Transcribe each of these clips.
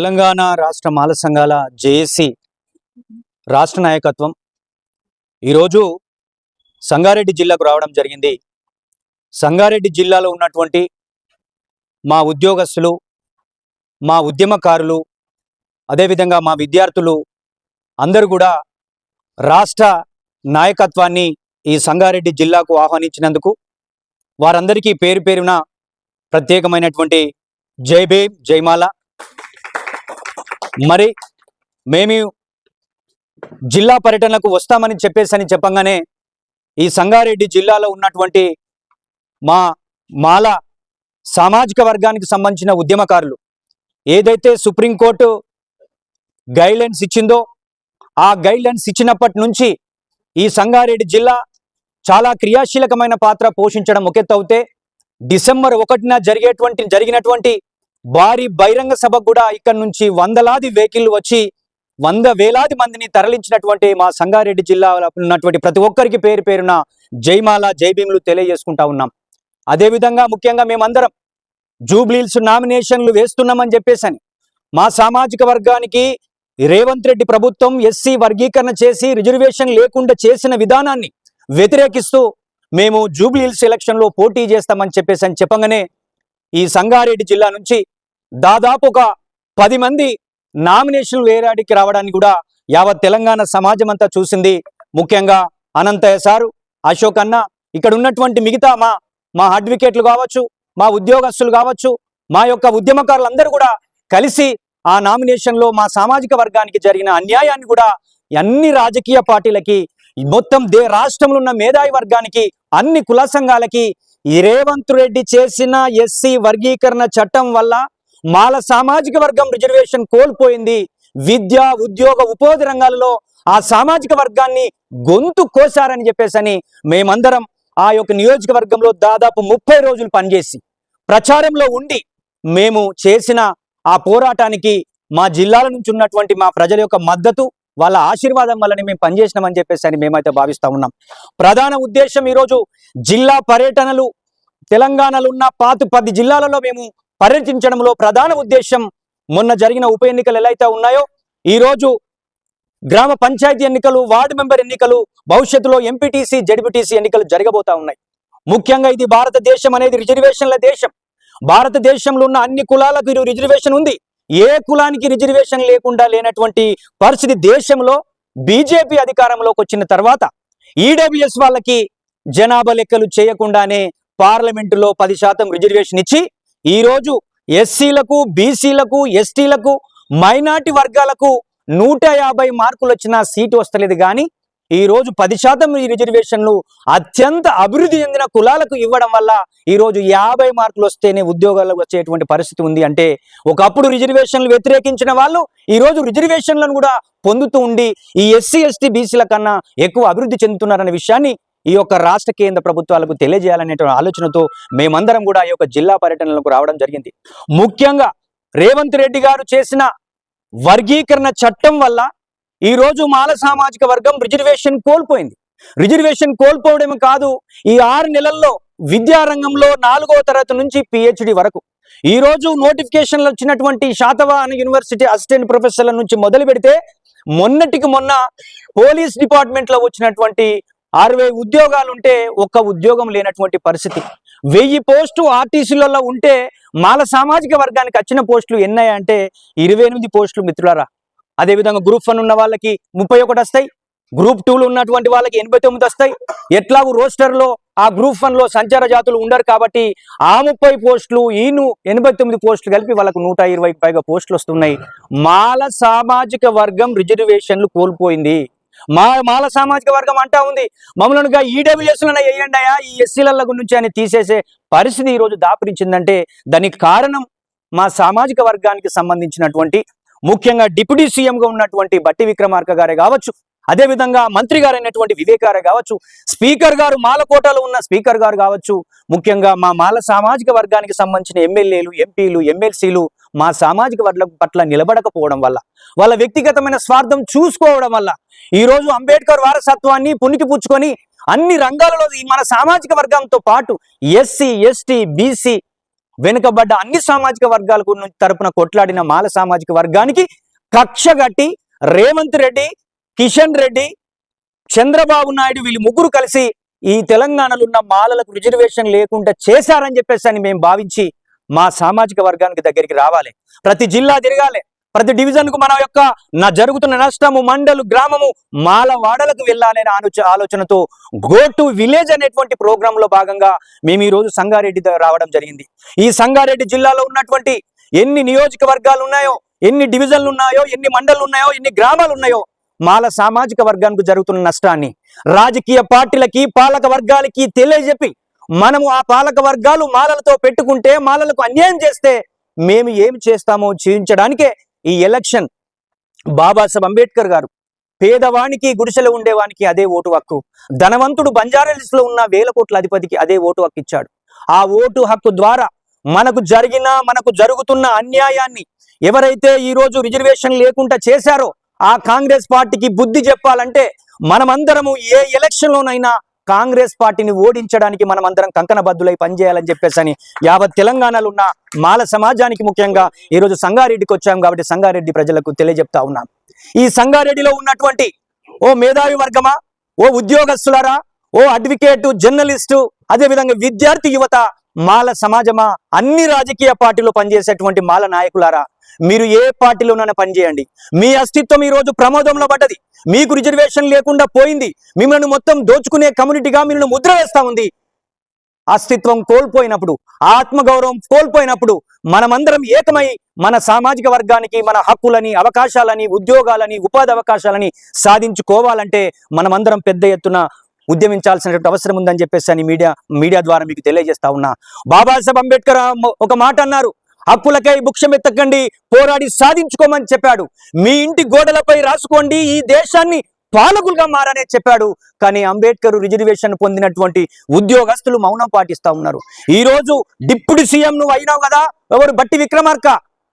తెలంగాణ రాష్ట్ర మాల సంఘాల జేఏసీ రాష్ట్ర నాయకత్వం. ఈరోజు సంగారెడ్డి జిల్లాకు రావడం జరిగింది. సంగారెడ్డి జిల్లాలో ఉన్నటువంటి మా ఉద్యోగస్తులు మా ఉద్యమకారులు అదేవిధంగా మా విద్యార్థులు అందరూ కూడా రాష్ట్ర నాయకత్వాన్ని ఈ సంగారెడ్డి జిల్లాకు ఆహ్వానించినందుకు వారందరికీ పేరు పేరున ప్రత్యేకమైనటువంటి జై భీమ్ జైమాల మరి మేము జిల్లా పర్యటనకు వస్తామని చెప్పేసని చెప్పంగానే ఈ సంగారెడ్డి జిల్లాలో ఉన్నటువంటి మా మాల సామాజిక వర్గానికి సంబంధించిన ఉద్యమకారులు ఏదైతే సుప్రీంకోర్టు గైడ్లైన్స్ ఇచ్చిందో ఆ గైడ్లైన్స్ ఇచ్చినప్పటి నుంచి ఈ సంగారెడ్డి జిల్లా చాలా క్రియాశీలకమైన పాత్ర పోషించడం ఒకెత్తవుతే డిసెంబర్ ఒకటిన జరిగేటువంటి జరిగినటువంటి భారీ బహిరంగ సభకు కూడా ఇక్కడ నుంచి వందలాది వెహికల్ వచ్చి వంద వేలాది మందిని తరలించినటువంటి మా సంగారెడ్డి జిల్లాలో ఉన్నటువంటి ప్రతి ఒక్కరికి పేరు పేరున జైమాల జైభీములు తెలియజేసుకుంటా ఉన్నాం. అదేవిధంగా ముఖ్యంగా మేమందరం జూబ్లీల్స్ నామినేషన్లు వేస్తున్నామని చెప్పేసి మా సామాజిక వర్గానికి రేవంత్ రెడ్డి ప్రభుత్వం ఎస్సీ వర్గీకరణ చేసి రిజర్వేషన్ లేకుండా చేసిన విధానాన్ని వ్యతిరేకిస్తూ మేము జూబ్లీహిల్స్ ఎలక్షన్లో పోటీ చేస్తామని చెప్పేసి అని చెప్పగానే ఈ సంగారెడ్డి జిల్లా నుంచి దాదాపు ఒక పది మంది నామినేషన్లు వేరాడికి రావడానికి కూడా యావత్ తెలంగాణ సమాజం అంతా చూసింది. ముఖ్యంగా అనంతయ్య సారు అశోక్ అన్న ఇక్కడ ఉన్నటువంటి మిగతా మా మా అడ్వకేట్లు కావచ్చు మా ఉద్యోగస్తులు కావచ్చు మా యొక్క ఉద్యమకారులందరూ కూడా కలిసి ఆ నామినేషన్లో మా సామాజిక వర్గానికి జరిగిన అన్యాయాన్ని కూడా అన్ని రాజకీయ పార్టీలకి మొత్తం దే రాష్ట్రంలో ఉన్న మేధావి వర్గానికి అన్ని కుల సంఘాలకి ఈ రేవంత్ రెడ్డి చేసిన ఎస్సీ వర్గీకరణ చట్టం వల్ల మాల సామాజిక వర్గం రిజర్వేషన్ కోల్పోయింది. విద్య ఉద్యోగ ఉపాధి రంగాలలో ఆ సామాజిక వర్గాన్ని గొంతు కోసారని చెప్పేసని మేమందరం ఆ యొక్క నియోజకవర్గంలో దాదాపు ముప్పై రోజులు పనిచేసి ప్రచారంలో ఉండి మేము చేసిన ఆ పోరాటానికి మా జిల్లాల నుంచి ఉన్నటువంటి మా ప్రజల యొక్క మద్దతు వాళ్ళ ఆశీర్వాదం వల్లనే మేము పనిచేసినామని చెప్పేసి అని మేమైతే భావిస్తా ఉన్నాం. ప్రధాన ఉద్దేశం ఈరోజు జిల్లా పర్యటనలు తెలంగాణలో ఉన్న పాత పది జిల్లాలలో మేము పర్యటించడంలో ప్రధాన ఉద్దేశం మొన్న జరిగిన ఉప ఎన్నికలు ఎలా అయితే ఉన్నాయో ఈరోజు గ్రామ పంచాయతీ ఎన్నికలు వార్డు మెంబర్ ఎన్నికలు భవిష్యత్తులో ఎంపీటీసీ జడ్పీటీసీ ఎన్నికలు జరగబోతా ఉన్నాయి. ముఖ్యంగా ఇది భారతదేశం అనేది రిజర్వేషన్ల దేశం. భారతదేశంలో ఉన్న అన్ని కులాలకు ఇది రిజర్వేషన్ ఉంది. ఏ కులానికి రిజర్వేషన్ లేకుండా లేనటువంటి పరిస్థితి దేశంలో బీజేపీ అధికారంలోకి వచ్చిన తర్వాత ఈడబ్ల్యూఎస్ వాళ్ళకి జనాభా లెక్కలు చేయకుండానే పార్లమెంటులో పది శాతం రిజర్వేషన్ ఇచ్చి ఈరోజు ఎస్సీలకు బీసీలకు ఎస్టీలకు మైనార్టీ వర్గాలకు నూట యాభై మార్కులు వచ్చిన సీటు వస్తలేదు కానీ ఈ రోజు పది శాతం ఈ రిజర్వేషన్లు అత్యంత అభివృద్ధి చెందిన కులాలకు ఇవ్వడం వల్ల ఈరోజు యాభై మార్కులు వస్తేనే ఉద్యోగాలకు వచ్చేటువంటి పరిస్థితి ఉంది. అంటే ఒకప్పుడు రిజర్వేషన్లు వ్యతిరేకించిన వాళ్ళు ఈరోజు రిజర్వేషన్లను కూడా పొందుతూ ఉండి ఈ ఎస్సీ ఎస్టీ బీసీల కన్నా ఎక్కువ అభివృద్ధి చెందుతున్నారనే విషయాన్ని ఈ యొక్క రాష్ట్ర కేంద్ర ప్రభుత్వాలకు తెలియజేయాలనేటువంటి ఆలోచనతో మేమందరం కూడా ఈ యొక్క జిల్లా పర్యటనలకు రావడం జరిగింది. ముఖ్యంగా రేవంత్ రెడ్డి గారు చేసిన వర్గీకరణ చట్టం వల్ల ఈ రోజు మాల సామాజిక వర్గం రిజర్వేషన్ కోల్పోయింది. రిజర్వేషన్ కోల్పోవడమే కాదు ఈ ఆరు నెలల్లో విద్యారంగంలో నాలుగో తరగతి నుంచి పిహెచ్డి వరకు. ఈ రోజు నోటిఫికేషన్లు వచ్చినటువంటి శాతవాహన యూనివర్సిటీ అసిస్టెంట్ ప్రొఫెసర్ల నుంచి మొదలు పెడితే మొన్నటికి మొన్న పోలీస్ డిపార్ట్మెంట్లో వచ్చినటువంటి అరవై ఉద్యోగాలు ఉంటే ఒక్క ఉద్యోగం లేనటువంటి పరిస్థితి. వెయ్యి పోస్టు ఆర్టీసీలలో ఉంటే మాల సామాజిక వర్గానికి వచ్చిన పోస్టులు ఎన్నాయంటే ఇరవై ఎనిమిది పోస్టులు మిత్రులారా. అదేవిధంగా గ్రూప్ వన్ ఉన్న వాళ్ళకి ముప్పై ఒకటి వస్తాయి. గ్రూప్ టూలో ఉన్నటువంటి వాళ్ళకి ఎనభై తొమ్మిది వస్తాయి. ఎట్లాగూ రోస్టర్లో ఆ గ్రూప్ వన్లో సంచార జాతులు ఉండరు కాబట్టి ఆ ముప్పై పోస్టులు ఈను ఎనభై తొమ్మిది పోస్టులు కలిపి వాళ్ళకు నూట ఇరవైకి పైగా పోస్టులు వస్తున్నాయి. మాల సామాజిక వర్గం రిజర్వేషన్లు కోల్పోయింది. మా మాల సామాజిక వర్గం అంటా ఉంది. మమ్మల్ని ఈడబ్ల్యూఎస్ వేయండి ఈ ఎస్సీల గురించి అని తీసేసే పరిస్థితి ఈ రోజు దానికి కారణం మా సామాజిక వర్గానికి సంబంధించినటువంటి ముఖ్యంగా డిప్యూటీ సీఎంగా ఉన్నటువంటి బట్టి విక్రమార్క గారే కావచ్చు అదేవిధంగా మంత్రి గారైనటువంటి వివేక్ గారే కావచ్చు స్పీకర్ గారు మాలకోటలో ఉన్న స్పీకర్ గారు కావచ్చు ముఖ్యంగా మా మాల సామాజిక వర్గానికి సంబంధించిన ఎమ్మెల్యేలు ఎంపీలు ఎమ్మెల్సీలు మా సామాజిక వర్గం పట్ల నిలబడకపోవడం వల్ల వాళ్ళ వ్యక్తిగతమైన స్వార్థం చూసుకోవడం వల్ల ఈ రోజు అంబేద్కర్ వారసత్వాన్ని పునికి పుచ్చుకొని అన్ని రంగాలలో ఈ మన సామాజిక వర్గంతో పాటు ఎస్సీ ఎస్టీ బీసీ వెనుకబడ్డ అన్ని సామాజిక వర్గాలకు తరపున కొట్లాడిన మాల సామాజిక వర్గానికి కక్ష కట్టి రేవంత్ రెడ్డి కిషన్ రెడ్డి చంద్రబాబు నాయుడు వీళ్ళు ముగ్గురు కలిసి ఈ తెలంగాణలో ఉన్న మాలలకు రిజర్వేషన్ లేకుండా చేశారని చెప్పేసి అని మేము భావించి మా సామాజిక వర్గానికి దగ్గరికి రావాలి. ప్రతి జిల్లా తిరగాలి. ప్రతి డివిజన్కు మన యొక్క నా జరుగుతున్న నష్టము మండలు గ్రామము మాల వాడలకు వెళ్ళాలనే ఆలోచ ఆలోచనతో గో టు విలేజ్ అనేటువంటి ప్రోగ్రాంలో భాగంగా మేము ఈ రోజు సంగారెడ్డి రావడం జరిగింది. ఈ సంగారెడ్డి జిల్లాలో ఉన్నటువంటి ఎన్ని నియోజకవర్గాలు ఉన్నాయో ఎన్ని డివిజన్లు ఉన్నాయో ఎన్ని మండలు ఉన్నాయో ఎన్ని గ్రామాలు ఉన్నాయో మాల సామాజిక వర్గానికి జరుగుతున్న నష్టాన్ని రాజకీయ పార్టీలకి పాలక వర్గాలకి తెలియజెప్పి మనము ఆ పాలక వర్గాలు మాలలతో పెట్టుకుంటే మాలలకు అన్యాయం చేస్తే మేము ఏమి చేస్తామో చూపించడానికే ఈ ఎలక్షన్ బాబాసాహెబ్ అంబేద్కర్ గారు పేదవానికి గుడిసెలో ఉండేవానికి అదే ఓటు హక్కు. ధనవంతుడు బంజారాలిస్లో ఉన్న వేల కోట్ల అధిపతికి అదే ఓటు హక్కు ఇచ్చాడు. ఆ ఓటు హక్కు ద్వారా మనకు జరిగిన మనకు జరుగుతున్న అన్యాయాన్ని ఎవరైతే ఈ రోజు రిజర్వేషన్ లేకుండా చేశారో ఆ కాంగ్రెస్ పార్టీకి బుద్ధి చెప్పాలంటే మనమందరము ఏ ఎలక్షన్ లోనైనా కాంగ్రెస్ పార్టీని ఓడించడానికి మనం అందరం కంకణబద్దులై పనిచేయాలని చెప్పేసి అని యావత్ తెలంగాణలో ఉన్న మాల సమాజానికి ముఖ్యంగా ఈ రోజు సంగారెడ్డికి వచ్చాం కాబట్టి సంగారెడ్డి ప్రజలకు తెలియజెప్తా ఉన్నాం. ఈ సంగారెడ్డిలో ఉన్నటువంటి ఓ మేధావి వర్గమా? ఓ ఉద్యోగస్తులరా? ఓ అడ్వకేటు జర్నలిస్టు అదేవిధంగా విద్యార్థి యువత మాల సమాజమా? అన్ని రాజకీయ పార్టీలు పనిచేసేటువంటి మాల నాయకులారా? మీరు ఏ పార్టీలోనైనా పనిచేయండి. మీ అస్తిత్వం ఈ రోజు ప్రమోదంలో పడ్డది. మీకు రిజర్వేషన్ లేకుండా పోయింది. మిమ్మల్ని మొత్తం దోచుకునే కమ్యూనిటీగా మిమ్మల్ని ముద్ర వేస్తా ఉంది. అస్తిత్వం కోల్పోయినప్పుడు ఆత్మగౌరవం కోల్పోయినప్పుడు మనమందరం ఏకమై మన సామాజిక వర్గానికి మన హక్కులని అవకాశాలని ఉద్యోగాలని ఉపాధి అవకాశాలని సాధించుకోవాలంటే మనమందరం పెద్ద ఎత్తున ఉద్యమించాల్సినటువంటి అవసరం ఉందని చెప్పేసి అని మీడియా మీడియా ద్వారా మీకు తెలియజేస్తా ఉన్నా. బాబాసాహెబ్ అంబేద్కర్ ఒక మాట అన్నారు. హక్కులకై భుక్షమెత్తకండి పోరాడి సాధించుకోమని చెప్పాడు. మీ ఇంటి గోడలపై రాసుకోండి ఈ దేశాన్ని పాలకులుగా మారనే చెప్పాడు. కానీ అంబేద్కర్ రిజర్వేషన్ పొందినటువంటి ఉద్యోగస్తులు మౌనం పాటిస్తా ఉన్నారు. ఈ రోజు డిప్యూటీ సీఎం నువ్వు అయినావు కదా ఎవరు? బట్టి విక్రమార్క.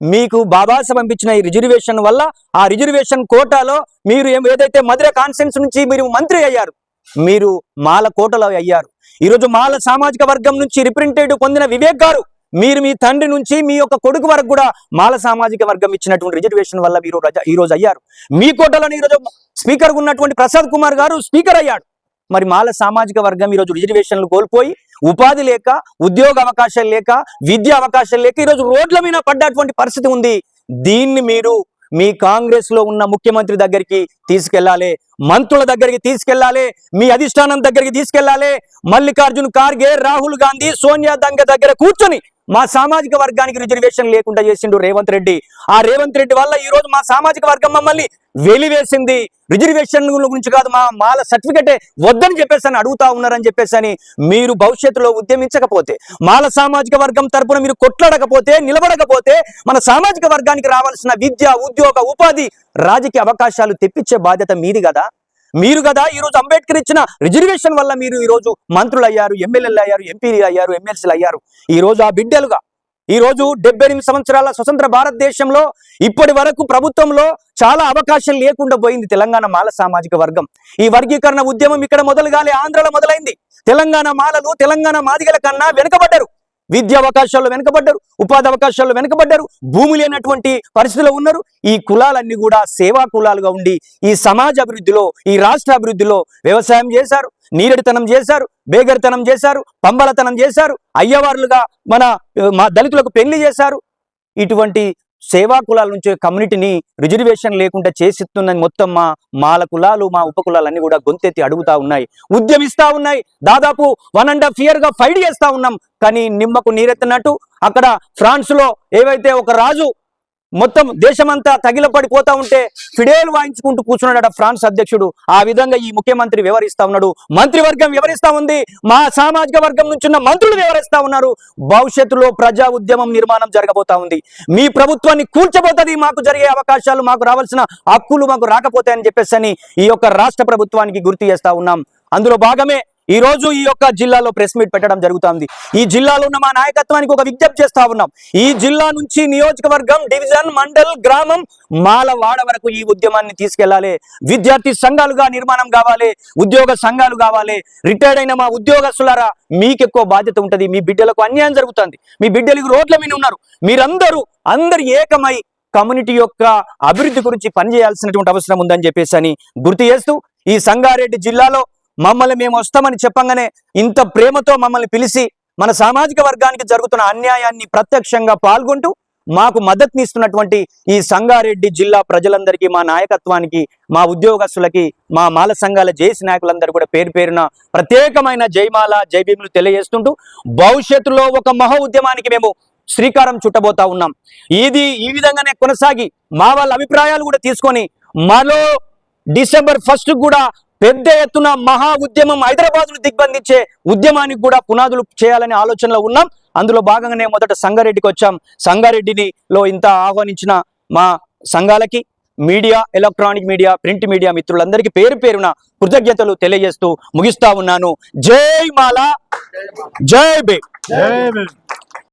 మీకు బాబాస పంపించిన ఈ రిజర్వేషన్ వల్ల ఆ రిజర్వేషన్ కోటాలో మీరు ఏదైతే మధుర కాన్సెన్స్ నుంచి మీరు మంత్రి అయ్యారు మీరు మాల కోటలో అయ్యారు. ఈరోజు మాల సామాజిక వర్గం నుంచి రిప్రజెంటేటివ్ పొందిన వివేక్ గారు మీరు మీ తండ్రి నుంచి మీ యొక్క కొడుకు వరకు కూడా మాల సామాజిక వర్గం ఇచ్చినటువంటి రిజర్వేషన్ వల్ల మీరు ఈ రోజు అయ్యారు. మీ కోటలోని ఈరోజు స్పీకర్ ఉన్నటువంటి ప్రసాద్ కుమార్ గారు స్పీకర్ అయ్యాడు. మరి మాల సామాజిక వర్గం ఈరోజు రిజర్వేషన్లు కోల్పోయి ఉపాధి లేక ఉద్యోగ అవకాశాలు లేక విద్యా అవకాశాలు లేక ఈరోజు రోడ్ల మీద పడ్డటువంటి పరిస్థితి ఉంది. దీన్ని మీరు మీ కాంగ్రెస్లో ఉన్న ముఖ్యమంత్రి దగ్గరికి తీసుకెళ్ళాలి మంత్రుల దగ్గరికి తీసుకెళ్ళాలి మీ అధిష్టానం దగ్గరికి తీసుకెళ్ళాలి మల్లికార్జున్ ఖార్గే రాహుల్ గాంధీ సోనియా దంగ దగ్గర కూర్చొని మా సామాజిక వర్గానికి రిజర్వేషన్ లేకుండా చేసిండు రేవంత్ రెడ్డి. ఆ రేవంత్ రెడ్డి వల్ల ఈ రోజు మా సామాజిక వర్గం మమ్మల్ని వెలివేసింది. రిజర్వేషన్ గురించి కాదు మా మాల సర్టిఫికెటే వద్దని చెప్పేసి అని అడుగుతా ఉన్నారని చెప్పేసి అని మీరు భవిష్యత్తులో ఉద్యమించకపోతే మాల సామాజిక వర్గం తరపున మీరు కొట్లాడకపోతే నిలబడకపోతే మన సామాజిక వర్గానికి రావాల్సిన విద్య ఉద్యోగ ఉపాధి రాజకీయ అవకాశాలు తెప్పించే బాధ్యత మీది కదా. మీరు కదా ఈ రోజు అంబేద్కర్ ఇచ్చిన రిజర్వేషన్ వల్ల మీరు ఈ రోజు మంత్రులు అయ్యారు ఎమ్మెల్యేలు అయ్యారు ఎంపీలు అయ్యారు ఎమ్మెల్సీలు అయ్యారు ఈ రోజు ఆ బిడ్డలుగా ఈ రోజు డెబ్బై ఎనిమిది సంవత్సరాల స్వతంత్ర భారతదేశంలో ఇప్పటి వరకు ప్రభుత్వంలో చాలా అవకాశం లేకుండా పోయింది తెలంగాణ మాల సామాజిక వర్గం. ఈ వర్గీకరణ ఉద్యమం ఇక్కడ మొదలుగాలి ఆంధ్రలో మొదలైంది. తెలంగాణ మాలలు తెలంగాణ మాదిగల కన్నా వెనుకబడ్డారు. విద్యా అవకాశాల్లో వెనుకబడ్డారు ఉపాధి అవకాశాల్లో వెనుకబడ్డారు భూమి లేనటువంటి పరిస్థితిలో ఉన్నారు. ఈ కులాలన్నీ కూడా సేవా కులాలుగా ఉండి ఈ సమాజ అభివృద్ధిలో ఈ రాష్ట్ర అభివృద్ధిలో వ్యవసాయం చేశారు నీరడితనం చేశారు బేగరితనం చేశారు పంబలతనం చేశారు అయ్యవార్లుగా మన మా దళితులకు పెళ్ళి చేశారు. ఇటువంటి సేవా కులాల నుంచి కమ్యూనిటీని రిజర్వేషన్ లేకుండా చేసిస్తుందని మొత్తం మా మాల కులాలు మా ఉప కులాలన్నీ కూడా గొంతెత్తి అడుగుతా ఉన్నాయి. ఉద్యమిస్తా ఉన్నాయి. దాదాపు వన్ అండ్ హాఫ్ ఇయర్గా ఫైట్ చేస్తా ఉన్నాం. కానీ నిమ్మకు నీరెత్తినట్టు అక్కడ ఫ్రాన్స్లో ఏవైతే ఒక రాజు మొత్తం దేశమంతా తగిలపడిపోతా ఉంటే ఫిడేలు వాయించుకుంటూ కూర్చున్నాడట ఫ్రాన్స్ అధ్యక్షుడు. ఆ విధంగా ఈ ముఖ్యమంత్రి వివరిస్తా ఉన్నాడు. మంత్రివర్గం వివరిస్తా ఉంది. మా సామాజిక వర్గం నుంచి ఉన్న మంత్రులు వివరిస్తా ఉన్నారు. భవిష్యత్తులో ప్రజా ఉద్యమం నిర్మాణం జరగబోతా ఉంది. మీ ప్రభుత్వాన్ని కూల్చబోతుంది మాకు జరిగే అవకాశాలు మాకు రావాల్సిన హక్కులు మాకు రాకపోతాయని చెప్పేసి ఈ యొక్క రాష్ట్ర ప్రభుత్వానికి గుర్తు చేస్తా ఉన్నాం. అందులో భాగమే ఈ రోజు ఈ యొక్క జిల్లాలో ప్రెస్ మీట్ పెట్టడం జరుగుతుంది. ఈ జిల్లాలో ఉన్న మా నాయకత్వానికి ఒక విజ్ఞప్తి చేస్తా ఉన్నాం. ఈ జిల్లా నుంచి నియోజకవర్గం డివిజన్ మండల్ గ్రామం మాలవాడ వరకు ఈ ఉద్యమాన్ని తీసుకెళ్ళాలి. విద్యార్థి సంఘాలుగా నిర్మాణం కావాలి ఉద్యోగ సంఘాలు కావాలి. రిటైర్డ్ అయిన మా ఉద్యోగస్తులారా మీకు ఎక్కువ బాధ్యత ఉంటుంది. మీ బిడ్డలకు అన్యాయం జరుగుతుంది. మీ బిడ్డలకు రోడ్ల మీద ఉన్నారు. మీరందరూ అందరు ఏకమై కమ్యూనిటీ యొక్క అభివృద్ధి గురించి పనిచేయాల్సినటువంటి అవసరం ఉందని చెప్పేసి అని గుర్తు చేస్తూ ఈ సంగారెడ్డి జిల్లాలో మమ్మల్ని మేము వస్తామని చెప్పంగానే ఇంత ప్రేమతో మమ్మల్ని పిలిచి మన సామాజిక వర్గానికి జరుగుతున్న అన్యాయాన్ని ప్రత్యక్షంగా పాల్గొంటూ మాకు మద్దతునిస్తున్నటువంటి ఈ సంగారెడ్డి జిల్లా ప్రజలందరికీ మా నాయకత్వానికి మా ఉద్యోగస్తులకి మా మాల సంఘాల జేసీ నాయకులందరూ కూడా పేరు పేరున ప్రత్యేకమైన జైమాల జయభీములు తెలియజేస్తుంటూ భవిష్యత్తులో ఒక మహా ఉద్యమానికి మేము శ్రీకారం చుట్టబోతా ఉన్నాం. ఇది ఈ విధంగానే కొనసాగి మా వాళ్ళ అభిప్రాయాలు కూడా తీసుకొని మరో డిసెంబర్ ఫస్ట్ కూడా పెద్ద ఎత్తున మహా ఉద్యమం హైదరాబాద్ దిగ్బంధించే ఉద్యమానికి కూడా పునాదులు చేయాలనే ఆలోచనలో ఉన్నాం. అందులో భాగంగానే మొదట సంగారెడ్డికి వచ్చాం. సంగారెడ్డిని లో ఇంత ఆహ్వానించిన మా సంఘాలకి media electronic media print media మిత్రులందరికీ పేరు పేరున కృతజ్ఞతలు తెలియజేస్తూ ముగిస్తా ఉన్నాను. జై మాలా. జై బే జై